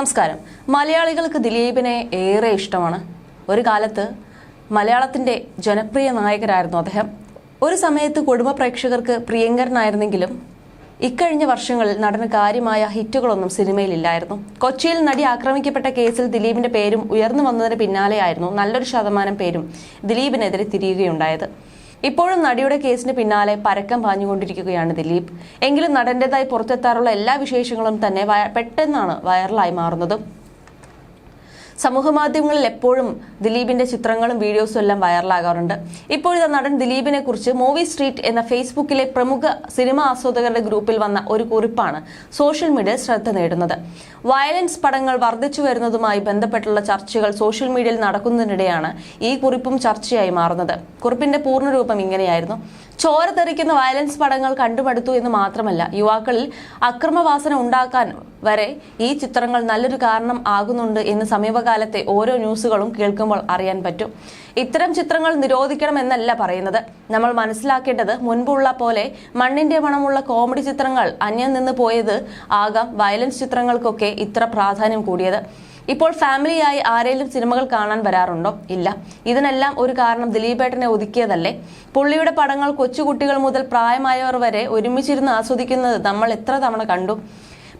നമസ്കാരം. മലയാളികൾക്ക് ദിലീപിനെ ഏറെ ഇഷ്ടമാണ്. ഒരു കാലത്ത് മലയാളത്തിന്റെ ജനപ്രിയ നായകരായിരുന്നു അദ്ദേഹം. ഒരു സമയത്ത് കുടുംബ പ്രേക്ഷകർക്ക് പ്രിയങ്കരനായിരുന്നെങ്കിലും ഇക്കഴിഞ്ഞ വർഷങ്ങളിൽ നടന് കാര്യമായ ഹിറ്റുകളൊന്നും സിനിമയിലില്ലായിരുന്നു. കൊച്ചിയിൽ നടി ആക്രമിക്കപ്പെട്ട കേസിൽ ദിലീപിന്റെ പേരും ഉയർന്നു വന്നതിന് പിന്നാലെയായിരുന്നു നല്ലൊരു ശതമാനം പേരും ദിലീപിനെതിരെ തിരിയുകയുണ്ടായത്. ഇപ്പോഴും നടിയുടെ കേസിന് പിന്നാലെ പരക്കം പാഞ്ഞുകൊണ്ടിരിക്കുകയാണ് ദിലീപ്. എങ്കിലും നടന്റേതായി പുറത്തെത്താറുള്ള എല്ലാ വിശേഷങ്ങളും തന്നെ പെട്ടെന്നാണ് വൈറലായി മാറുന്നത്. സമൂഹമാധ്യമങ്ങളിൽ എപ്പോഴും ദിലീപിന്റെ ചിത്രങ്ങളും വീഡിയോസും എല്ലാം വൈറലാകാറുണ്ട്. ഇപ്പോഴത്തെ നടൻ ദിലീപിനെ കുറിച്ച് മൂവി സ്ട്രീറ്റ് എന്ന ഫേസ്ബുക്കിലെ പ്രമുഖ സിനിമ ആസ്വാദകരുടെ ഗ്രൂപ്പിൽ വന്ന ഒരു കുറിപ്പാണ് സോഷ്യൽ മീഡിയ ശ്രദ്ധ നേടുന്നത്. വയലൻസ് പടങ്ങൾ വർദ്ധിച്ചു വരുന്നതുമായി ബന്ധപ്പെട്ടുള്ള ചർച്ചകൾ സോഷ്യൽ മീഡിയയിൽ നടക്കുന്നതിനിടെയാണ് ഈ കുറിപ്പും ചർച്ചയായി മാറുന്നത്. കുറിപ്പിന്റെ പൂർണരൂപം ഇങ്ങനെയായിരുന്നു. ചോര തെറിക്കുന്ന വയലൻസ് പടങ്ങൾ കണ്ടുമടുത്തു എന്ന് മാത്രമല്ല യുവാക്കളിൽ അക്രമവാസന ഉണ്ടാക്കാൻ വരെ ഈ ചിത്രങ്ങൾ നല്ലൊരു കാരണം ആകുന്നുണ്ട് എന്ന് സമീപകാലത്തെ ഓരോ ന്യൂസുകളും കേൾക്കുമ്പോൾ അറിയാൻ പറ്റും. ഇത്തരം ചിത്രങ്ങൾ നിരോധിക്കണമെന്നല്ല പറയുന്നത്. നമ്മൾ മനസ്സിലാക്കേണ്ടത് മുൻപുള്ള പോലെ മണ്ണിന്റെ മണമുള്ള കോമഡി ചിത്രങ്ങൾ അന്യം നിന്ന് പോയത് ആകാം വയലൻസ് ചിത്രങ്ങൾക്കൊക്കെ ഇത്ര പ്രാധാന്യം കൂടിയത്. ഇപ്പോൾ ഫാമിലിയായി ആരെങ്കിലും സിനിമകൾ കാണാൻ വരാറുണ്ടോ? ഇല്ല. ഇതിനെല്ലാം ഒരു കാരണം ദിലീപേട്ടനെ ഒതുക്കിയതല്ലേ? പുള്ളിയുടെ പടങ്ങൾ കൊച്ചുകുട്ടികൾ മുതൽ പ്രായമായവർ വരെ ഒരുമിച്ചിരുന്ന് ആസ്വദിക്കുന്നത് നമ്മൾ എത്ര തവണ കണ്ടു?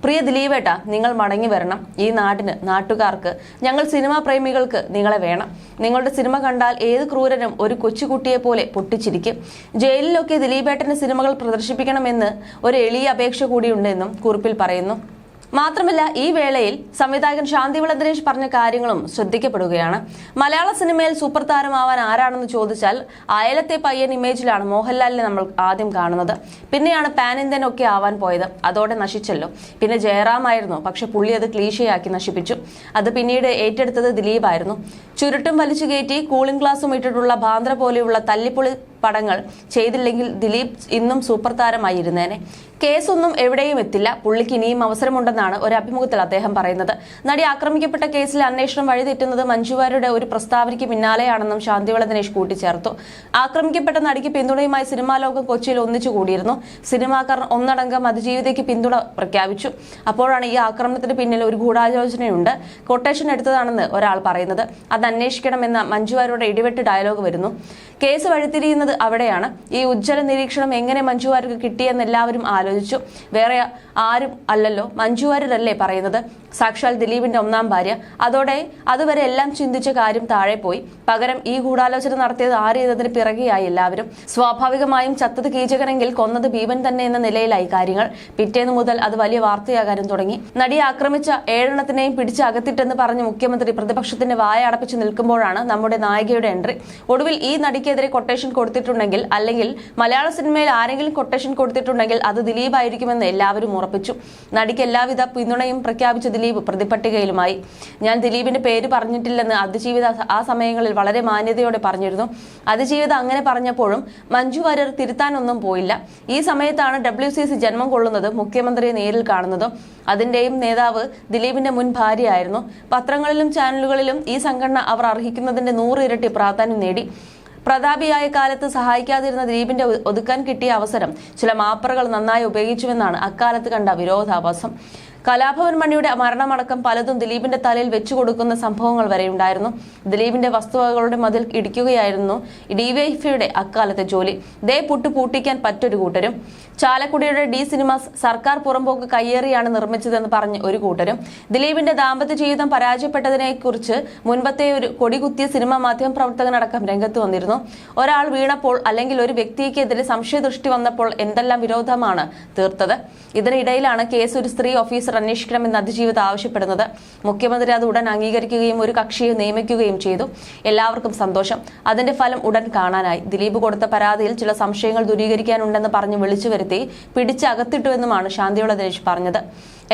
പ്രിയ ദിലീപേട്ട നിങ്ങൾ മടങ്ങി വരണം. ഈ നാടിന് നാട്ടുകാർക്ക് ഞങ്ങൾ സിനിമാ പ്രേമികൾക്ക് നിങ്ങളെ വേണം. നിങ്ങളുടെ സിനിമ കണ്ടാൽ ഏത് ക്രൂരനും ഒരു കൊച്ചുകുട്ടിയെ പോലെ പൊട്ടിച്ചിരിക്കും. ജയിലിലൊക്കെ ദിലീപേട്ടന്റെ സിനിമകൾ പ്രദർശിപ്പിക്കണമെന്ന് ഒരു എളിയ അപേക്ഷ കൂടിയുണ്ടെന്നും കുറിപ്പിൽ പറയുന്നു. മാത്രമല്ല ഈ വേളയിൽ സംവിധായകൻ ശാന്തിവിള വിളദ്രേഷ് പറഞ്ഞ കാര്യങ്ങളും ശ്രദ്ധിക്കപ്പെടുകയാണ്. മലയാള സിനിമയിൽ സൂപ്പർ താരമാവാൻ ആരാണെന്ന് ചോദിച്ചാൽ അയലത്തെ പയ്യൻ ഇമേജിലാണ് മോഹൻലാലിനെ നമ്മൾ ആദ്യം കാണുന്നത്. പിന്നെയാണ് പാൻ ഇന്ത്യൻ ഒക്കെ ആവാൻ പോയത്. അതോടെ നശിച്ചല്ലോ. പിന്നെ ജയറാമായിരുന്നു. പക്ഷെ പുള്ളി അത് ക്ലീശയാക്കി നശിപ്പിച്ചു. അത് പിന്നീട് ഏറ്റെടുത്തത് ദിലീപായിരുന്നു. ചുരുട്ടും വലിച്ചു കയറ്റി കൂളിംഗ് ഗ്ലാസും ഇട്ടിട്ടുള്ള ബാന്ദ്ര പോലെയുള്ള തല്ലിപ്പൊളി പടങ്ങൾ ചെയ്തില്ലെങ്കിൽ ദിലീപ് ഇന്നും സൂപ്പർ താരമായിരുന്നേനെ. കേസൊന്നും എവിടെയും എത്തില്ല. പുള്ളിക്ക് ഇനിയും അവസരമുണ്ടെന്നാണ് ഒരു അഭിമുഖത്തിൽ അദ്ദേഹം പറയുന്നത്. നടി ആക്രമിക്കപ്പെട്ട കേസിൽ അന്വേഷണം വഴിതെറ്റുന്നത് മഞ്ജുവാരുടെ ഒരു പ്രസ്താവനയ്ക്ക് പിന്നാലെയാണെന്നും ശാന്തിവള ദിനേശ് കൂട്ടിച്ചേർത്തു. ആക്രമിക്കപ്പെട്ട നടിക്ക് പിന്തുണയുമായി സിനിമാ ലോകം കൊച്ചിയിൽ ഒന്നിച്ചു കൂടിയിരുന്നു. സിനിമാക്കാർ ഒന്നടങ്കം അതിജീവിതയ്ക്ക് പിന്തുണ പ്രഖ്യാപിച്ചു. അപ്പോഴാണ് ഈ ആക്രമണത്തിന് പിന്നിൽ ഒരു ഗൂഢാലോചനയുണ്ട്. കൊട്ടേഷൻ എടുത്തതാണെന്ന് ഒരാൾ പറയുന്നത്. അത് അന്വേഷിക്കണമെന്ന മഞ്ജുവാരുടെ ഇടിവെട്ട് ഡയലോഗ് വരുന്നു. കേസ് വഴിത്തിരിയുന്നത് അവിടെയാണ്. ഈ ഉജ്ജ്വല നിരീക്ഷണം എങ്ങനെ മഞ്ജുവാർക്ക് കിട്ടിയെന്ന് എല്ലാവരും ആലോചിച്ചു. വേറെ ആരും അല്ലല്ലോ. മഞ്ജുവാരല്ലേ പറയുന്നത്? സാക്ഷാൽ ദിലീപിന്റെ ഒന്നാം ഭാര്യ. അതോടെ അതുവരെ എല്ലാം ചിന്തിച്ച കാര്യം താഴെ പോയി. പകരം ഈ ഗൂഢാലോചന നടത്തിയത് ആര് ചെയ്തതിന് പിറകെയായി എല്ലാവരും. സ്വാഭാവികമായും ചത്തത് കീചകനെങ്കിൽ കൊന്നത് ഭീമൻ തന്നെ എന്ന നിലയിലായി കാര്യങ്ങൾ. പിറ്റേന്ന് മുതൽ അത് വലിയ വാർത്തയാകാനും തുടങ്ങി. നടിയെ ആക്രമിച്ച ഏഴെണ്ണത്തിനെയും പിടിച്ച് അകത്തിട്ടെന്ന് പറഞ്ഞ് മുഖ്യമന്ത്രി പ്രതിപക്ഷത്തിന്റെ വായ അടപ്പിച്ച് നിൽക്കുമ്പോഴാണ് നമ്മുടെ നായികയുടെ എൻട്രി. ഒടുവിൽ ഈ നടിക്കെതിരെ കൊട്ടേഷൻ കൊടുത്തിട്ടുണ്ടെങ്കിൽ അല്ലെങ്കിൽ മലയാള സിനിമയിൽ ആരെങ്കിലും കൊട്ടേഷൻ കൊടുത്തിട്ടുണ്ടെങ്കിൽ അത് ദിലീപ് ആയിരിക്കുമെന്ന് എല്ലാവരും ഉറപ്പിച്ചു. നടിക്ക് എല്ലാവിധ പിന്തുണയും പ്രഖ്യാപിച്ച ദിലീപ് പ്രതിപട്ടികയിലുമായി ഞാൻ ദിലീപിന്റെ പേര് പറഞ്ഞിട്ടില്ലെന്ന് അതിജീവിത ആ സമയങ്ങളിൽ വളരെ മാന്യതയോടെ പറഞ്ഞിരുന്നു. അതിജീവിത അങ്ങനെ പറഞ്ഞപ്പോഴും മഞ്ജു വാര്യർ തിരുത്താനൊന്നും പോയില്ല. ഈ സമയത്താണ് ഡബ്ല്യു സി സി ജന്മം കൊള്ളുന്നത് മുഖ്യമന്ത്രിയെ നേരിൽ കാണുന്നതും. അതിന്റെയും നേതാവ് ദിലീപിന്റെ മുൻ ഭാര്യയായിരുന്നു. പത്രങ്ങളിലും ചാനലുകളിലും ഈ സംഘടന അവർ അർഹിക്കുന്നതിന്റെ നൂറ് ഇരട്ടി പ്രാധാന്യം നേടി. പ്രതാപിയായ കാലത്ത് സഹായിക്കാതിരുന്ന ദിലീപിന്റെ ഒതുക്കാൻ കിട്ടിയ അവസരം ചില മാപ്പറകൾ നന്നായി ഉപയോഗിച്ചുവെന്നാണ് അക്കാലത്ത് കണ്ട വിരോധാഭാസം. കലാഭവൻ മണിയുടെ മരണമടക്കം പലതും ദിലീപിന്റെ തലയിൽ വെച്ചു കൊടുക്കുന്ന സംഭവങ്ങൾ വരെ ഉണ്ടായിരുന്നു. ദിലീപിന്റെ വസ്തുവകകളുടെ മതിൽ ഇടിക്കുകയായിരുന്നു ഡിവൈഫയുടെ അക്കാലത്തെ ജോലി. ദേ പുട്ട് പൂട്ടിക്കാൻ പറ്റൊരു കൂട്ടരും. ചാലക്കുടിയുടെ ഡി സിനിമാസ് സർക്കാർ പുറമ്പോക്ക് കയ്യേറിയാണ് നിർമ്മിച്ചതെന്ന് പറഞ്ഞ് ഒരു കൂട്ടരും. ദിലീപിന്റെ ദാമ്പത്യ ജീവിതം പരാജയപ്പെട്ടതിനെ കുറിച്ച് മുൻപത്തെ ഒരു കൊടികുത്തിയ സിനിമാ മാധ്യമ പ്രവർത്തകനടക്കം രംഗത്ത് വന്നിരുന്നു. ഒരാൾ വീണപ്പോൾ അല്ലെങ്കിൽ ഒരു വ്യക്തിക്കെതിരെ സംശയദൃഷ്ടി വന്നപ്പോൾ എന്തെല്ലാം വിരോധമാണ് തീർത്തത്. ഇതിനിടയിലാണ് കേസ് ഒരു സ്ത്രീ ഓഫീസർ അന്വേഷിക്കണമെന്ന് അതിജീവിത ആവശ്യപ്പെടുന്നത്. മുഖ്യമന്ത്രി അത് ഉടൻ അംഗീകരിക്കുകയും ഒരു കക്ഷിയെ നിയമിക്കുകയും ചെയ്തു. എല്ലാവർക്കും സന്തോഷം. അതിന്റെ ഫലം ഉടൻ കാണാനായി. ദിലീപ് കൊടുത്ത പരാതിയിൽ ചില സംശയങ്ങൾ ദൂരീകരിക്കാനുണ്ടെന്ന് പറഞ്ഞ് വിളിച്ചു വരുത്തി പിടിച്ച് അകത്തിട്ടുവെന്നുമാണ് ശാന്തിയുള്ള ദിനേശ് പറഞ്ഞത്.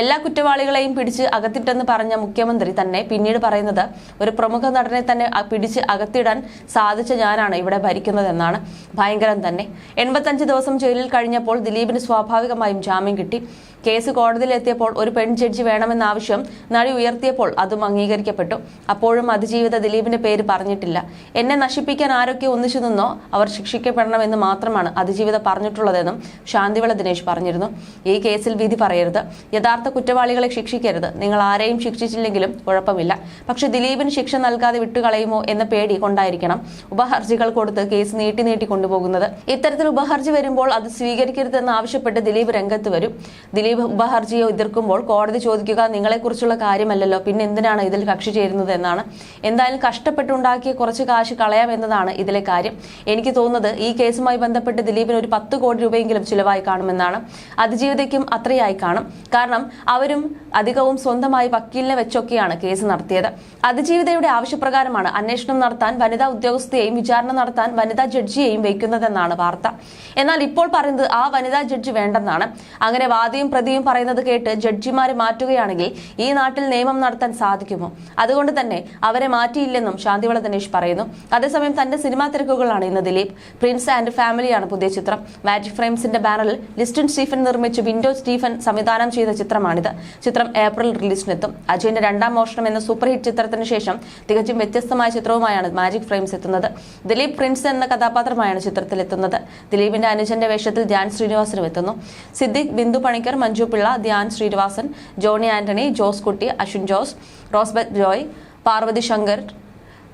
എല്ലാ കുറ്റവാളികളെയും പിടിച്ച് അകത്തിട്ടെന്ന് പറഞ്ഞ മുഖ്യമന്ത്രി തന്നെ പിന്നീട് പറയുന്നത് ഒരു പ്രമുഖ നടനെ തന്നെ പിടിച്ച് അകത്തിടാൻ സാധിച്ച ഞാനാണ് ഇവിടെ ഭരിക്കുന്നതെന്നാണ്. ഭയങ്കരം തന്നെ. എൺപത്തഞ്ച് ദിവസം ജയിലിൽ കഴിഞ്ഞപ്പോൾ ദിലീപിന് സ്വാഭാവികമായും ജാമ്യം കിട്ടി. കേസ് കോടതിയിലെത്തിയപ്പോൾ ഒരു പെൺ ജഡ്ജി വേണമെന്ന ആവശ്യം നടി ഉയർത്തിയപ്പോൾ അതും അംഗീകരിക്കപ്പെട്ടു. അപ്പോഴും അതിജീവിത ദിലീപിന്റെ പേര് പറഞ്ഞിട്ടില്ല. എന്നെ നശിപ്പിക്കാൻ ആരൊക്കെ ഒന്നിച്ചു നിന്നോ അവർ ശിക്ഷിക്കപ്പെടണമെന്ന് മാത്രമാണ് അതിജീവിത പറഞ്ഞിട്ടുള്ളതെന്നും ശാന്തിവിള ദിനേശ് പറഞ്ഞിരുന്നു. ഈ കേസിൽ വിധി പറയരുത്. യഥാർത്ഥ കുറ്റവാളികളെ ശിക്ഷിക്കരുത്. നിങ്ങൾ ആരെയും ശിക്ഷിച്ചില്ലെങ്കിലും കുഴപ്പമില്ല. പക്ഷെ ദിലീപിന് ശിക്ഷ നൽകാതെ വിട്ടുകളയുമോ എന്ന പേടി കൊണ്ടായിരിക്കണം ഉപഹർജികൾ കൊടുത്ത് കേസ് നീട്ടി നീട്ടി കൊണ്ടുപോകുന്നത്. ഇത്തരത്തിൽ ഉപഹർജി വരുമ്പോൾ അത് സ്വീകരിക്കരുതെന്ന് ആവശ്യപ്പെട്ട് ദിലീപ് രംഗത്ത് വരും. ദിലീപ് ഉപഹർജിയെ എതിർക്കുമ്പോൾ കോടതി ചോദിക്കുക നിങ്ങളെക്കുറിച്ചുള്ള കാര്യമല്ലല്ലോ പിന്നെ എന്തിനാണ് ഇതിൽ കക്ഷി ചേരുന്നത് എന്നാണ്. എന്തായാലും കഷ്ടപ്പെട്ടുണ്ടാക്കിയ കുറച്ച് കാശ് കളയാം എന്നതാണ് ഇതിലെ കാര്യം. എനിക്ക് തോന്നുന്നത് ഈ കേസുമായി ബന്ധപ്പെട്ട് ദിലീപിന് ഒരു പത്ത് കോടി രൂപയെങ്കിലും ചിലവായി കാണുമെന്നാണ്. അതിജീവിതയ്ക്കും അത്രയായി കാണും. കാരണം അവരും അധികവും സ്വന്തമായി വക്കീലിനെ വെച്ചൊക്കെയാണ് കേസ് നടത്തിയത്. അതിജീവിതയുടെ ആവശ്യപ്രകാരമാണ് അന്വേഷണം നടത്താൻ വനിതാ ഉദ്യോഗസ്ഥയെയും വിചാരണ നടത്താൻ വനിതാ ജഡ്ജിയെയും വയ്ക്കുന്നതെന്നാണ് വാർത്ത. എന്നാൽ ഇപ്പോൾ പറയുന്നത് ആ വനിതാ ജഡ്ജി വേണ്ടെന്നാണ്. അങ്ങനെ വാദിയും പ്രതിയും പറയുന്നത് കേട്ട് ജഡ്ജിമാരെ മാറ്റുകയാണെങ്കിൽ ഈ നാട്ടിൽ നിയമം നടത്താൻ സാധിക്കുമോ? അതുകൊണ്ട് തന്നെ അവരെ മാറ്റിയില്ലെന്നും ശാന്തിവള ദിനേശ് പറയുന്നു. അതേസമയം തന്റെ സിനിമാ തിരക്കുകളാണ് ഇന്ന് ദിലീപ്. പ്രിൻസ് ആൻഡ് ഫാമിലിയാണ് പുതിയ ചിത്രം. മാജിക് ഫ്രെയിംസിന്റെ ബാനറിൽ ലിസ്റ്റൻ സ്റ്റീഫൻ നിർമ്മിച്ച് വിൻഡോ സ്റ്റീഫൻ സംവിധാനം ചെയ്ത ചിത്രമാണിത്. ചിത്രം ഏപ്രിൽ റിലീസിനെത്തും. അജയന്റെ രണ്ടാം മോഷണം എന്ന സൂപ്പർ ഹിറ്റ് ചിത്രത്തിന് ശേഷം തികച്ചും വ്യത്യസ്തമായ ചിത്രവുമായാണ് മാജിക് ഫ്രെയിംസ് എത്തുന്നത്. ദിലീപ് പ്രിൻസ് എന്ന കഥാപാത്രമായാണ് ചിത്രത്തിൽ എത്തുന്നത് ദിലീപിന്റെ അനുജന്റെ വേഷത്തിൽ ധ്യാൻ ശ്രീനിവാസനും എത്തുന്നു. സിദ്ദിഖ് ബിന്ദു പണിക്കർ മഞ്ജു പിള്ള ധ്യാൻ ശ്രീനിവാസൻ ജോണി ആന്റണി ജോസ് കുട്ടി അശ്വിൻ ജോസ് റോസ്ബത്ത് ജോയ് പാർവതി ശങ്കർ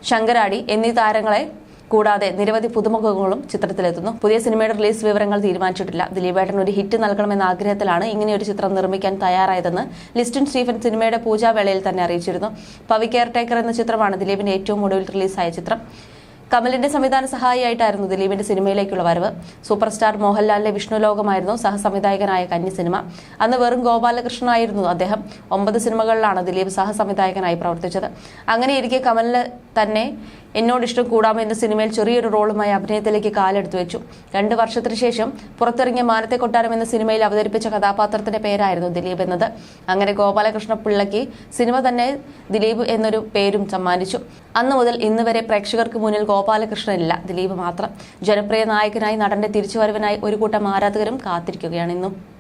ശങ്കരാടി എന്നീ താരങ്ങളെ കൂടാതെ നിരവധി പുതുമുഖങ്ങളും ചിത്രത്തിലെത്തുന്നു. പുതിയ സിനിമയുടെ റിലീസ് വിവരങ്ങൾ തീരുമാനിച്ചിട്ടില്ല. ദിലീപേട്ടൻ ഒരു ഹിറ്റ് നൽകണമെന്ന ആഗ്രഹത്തിലാണ് ഇങ്ങനെയൊരു ചിത്രം നിർമ്മിക്കാൻ തയ്യാറായതെന്ന് ലിസ്റ്റിൻ സ്റ്റീഫൻ സിനിമയുടെ പൂജാവേളയിൽ തന്നെ അറിയിച്ചിരുന്നു. പവി കെയർ ടേക്കർ എന്ന ചിത്രമാണ് ദിലീപിന്റെ ഏറ്റവും ഒടുവിൽ റിലീസായ ചിത്രം. കമലിന്റെ സംവിധാന സഹായിയായിട്ടായിരുന്നു ദിലീപിന്റെ സിനിമയിലേക്കുള്ള വരവ്. സൂപ്പർ സ്റ്റാർ മോഹൻലാലിന്റെ വിഷ്ണുലോകമായിരുന്നു സഹസംവിധായകനായ കന്നി സിനിമ. അന്ന് വെറും ഗോപാലകൃഷ്ണനായിരുന്നു അദ്ദേഹം. ഒമ്പത് സിനിമകളിലാണ് ദിലീപ് സഹസംവിധായകനായി പ്രവർത്തിച്ചത്. അങ്ങനെയിരിക്കെ കമലിന് തന്നെ എന്നോട് ഇഷ്ടം കൂടാമോ എന്ന സിനിമയിൽ ചെറിയൊരു റോളുമായി അഭിനയത്തിലേക്ക് കാലെടുത്തു വെച്ചു. രണ്ട് വർഷത്തിന് ശേഷം പുറത്തിറങ്ങിയ മാനത്തെ കൊട്ടാരം എന്ന സിനിമയിൽ അവതരിപ്പിച്ച കഥാപാത്രത്തിന്റെ പേരായിരുന്നു ദിലീപ് എന്നത്. അങ്ങനെ ഗോപാലകൃഷ്ണ പിള്ളയ്ക്ക് സിനിമ തന്നെ ദിലീപ് എന്നൊരു പേരും സമ്മാനിച്ചു. അന്നു മുതൽ ഇന്ന് വരെ പ്രേക്ഷകർക്ക് മുന്നിൽ ഗോപാലകൃഷ്ണനില്ല ദിലീപ് മാത്രം. ജനപ്രിയ നായകനായി നടന്റെ തിരിച്ചുവരവിനായി ഒരു കൂട്ടം ആരാധകരും കാത്തിരിക്കുകയാണ് ഇന്നും.